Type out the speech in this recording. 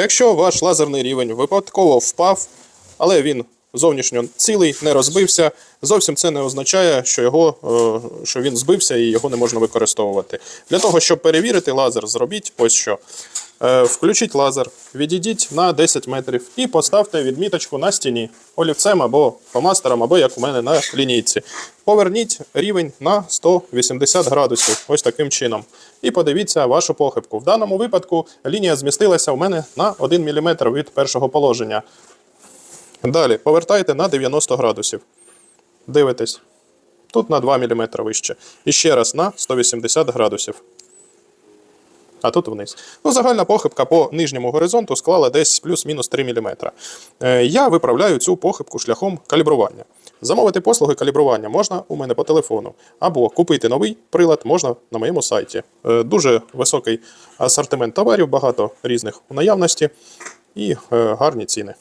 Якщо ваш лазерний рівень випадково впав, але він зовнішньо цілий, не розбився, зовсім це не означає, що, його, е, що він збився і його не можна використовувати. Для того, щоб перевірити лазер, зробіть ось що. Е, Включіть лазер, відійдіть на 10 метрів і поставте відміточку на стіні олівцем або фломастером, або як у мене на лінійці. Поверніть рівень на 180 градусів, ось таким чином. І подивіться вашу похибку. В даному випадку лінія змістилася у мене на 1 мм від першого положення. Далі повертайте на 90 градусів. Дивитесь. Тут на 2 мм вище. І ще раз на 180 градусів. А тут вниз. Ну, загальна похибка по нижньому горизонту склала десь плюс-мінус 3 мм. Е, Я виправляю цю похибку шляхом калібрування. Замовити послуги калібрування можна у мене по телефону, або купити новий прилад можна на моєму сайті. Е, Дуже високий асортимент товарів, багато різних у наявності і е, гарні ціни.